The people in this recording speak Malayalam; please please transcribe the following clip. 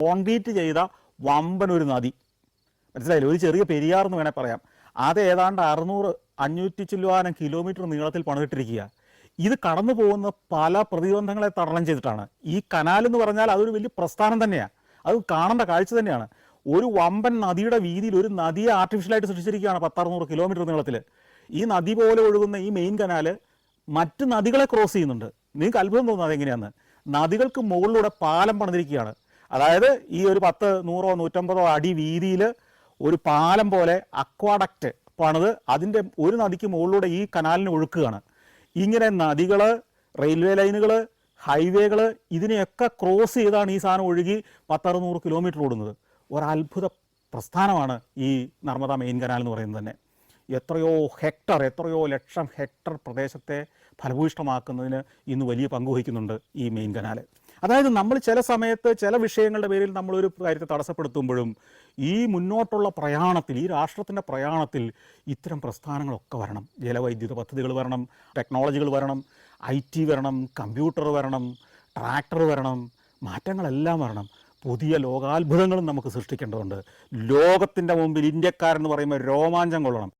കോൺക്രീറ്റ് ചെയ്ത വമ്പൻ ഒരു നദി. മനസ്സിലായില്ല? ഒരു ചെറിയ പെരിയാർ എന്ന് വേണേൽ പറയാം. അത് ഏതാണ്ട് അറുന്നൂറ് അഞ്ഞൂറ്റി ചില്ലുവാനം കിലോമീറ്റർ നീളത്തിൽ പണിതിട്ടിരിക്കുക. ഇത് കടന്നു പോകുന്ന പല പ്രതിബന്ധങ്ങളെ തരണം ചെയ്തിട്ടാണ്. ഈ കനാൽ എന്ന് പറഞ്ഞാൽ അതൊരു വലിയ പ്രസ്ഥാനം തന്നെയാണ് അത് കാണേണ്ട കാഴ്ച തന്നെയാണ്. ഒരു വമ്പൻ നദിയുടെ വീതിയിൽ ഒരു നദിയെ ആർട്ടിഫിഷ്യലായിട്ട് സൃഷ്ടിച്ചിരിക്കുകയാണ് പത്തറുന്നൂറ് കിലോമീറ്റർ നീളത്തിൽ ഈ നദി പോലെ ഒഴുകുന്ന ഈ മെയിൻ കനാല് മറ്റ് നദികളെ ക്രോസ് ചെയ്യുന്നുണ്ട്. നിങ്ങൾക്ക് അത്ഭുതം തോന്നുന്നത് എങ്ങനെയാന്ന് നദികൾക്ക് മുകളിലൂടെ പാലം പണിതിരിക്കുകയാണ്. അതായത് ഈ ഒരു പത്ത് നൂറോ നൂറ്റമ്പതോ അടി വീതിയിൽ ഒരു പാലം പോലെ അക്വാഡക്റ്റ് പണിത് അതിന്റെ ഒരു നദിക്ക് മുകളിലൂടെ ഈ കനാലിന് ഒഴുക്കുകയാണ്. ഇങ്ങനെ നദികൾ റെയിൽവേ ലൈനുകൾ ഹൈവേകൾ ഇതിനെയൊക്കെ ക്രോസ് ചെയ്താണ് ഈ സാധനം ഒഴുകി പത്തറുന്നൂറ് കിലോമീറ്റർ ഓടുന്നത്. ഒരത്ഭുത പ്രസ്ഥാനമാണ് ഈ നർമ്മദ മെയിൻ കനാൽ എന്ന് പറയുന്നത് തന്നെ. എത്രയോ ഹെക്ടർ എത്രയോ ലക്ഷം ഹെക്ടർ പ്രദേശത്തെ ഫലഭൂയിഷ്ടമാക്കുന്നതിന് ഇന്ന് വലിയ പങ്ക് വഹിക്കുന്നുണ്ട് ഈ മെയിൻ കനാൽ അതായത് നമ്മൾ ചില സമയത്ത് ചില വിഷയങ്ങളുടെ പേരിൽ നമ്മളൊരു കാര്യത്തെ തടസ്സപ്പെടുത്തുമ്പോഴും ഈ മുന്നോട്ടുള്ള പ്രയാണത്തിൽ ഈ രാഷ്ട്രത്തിന്റെ പ്രയാണത്തിൽ ഇത്തരം പ്രസ്ഥാനങ്ങളൊക്കെ വരണം. ജലവൈദ്യുത പദ്ധതികൾ വരണം ടെക്നോളജികൾ വരണം ഐ ടി വരണം കമ്പ്യൂട്ടർ വരണം ട്രാക്ടർ വരണം മാറ്റങ്ങളെല്ലാം വരണം. പുതിയ ലോകാത്ഭുതങ്ങളും നമുക്ക് സൃഷ്ടിക്കേണ്ടതുണ്ട്. ലോകത്തിന്റെ മുമ്പിൽ ഇന്ത്യക്കാരെന്ന് പറയുമ്പോൾ രോമാഞ്ചം കൊള്ളണം.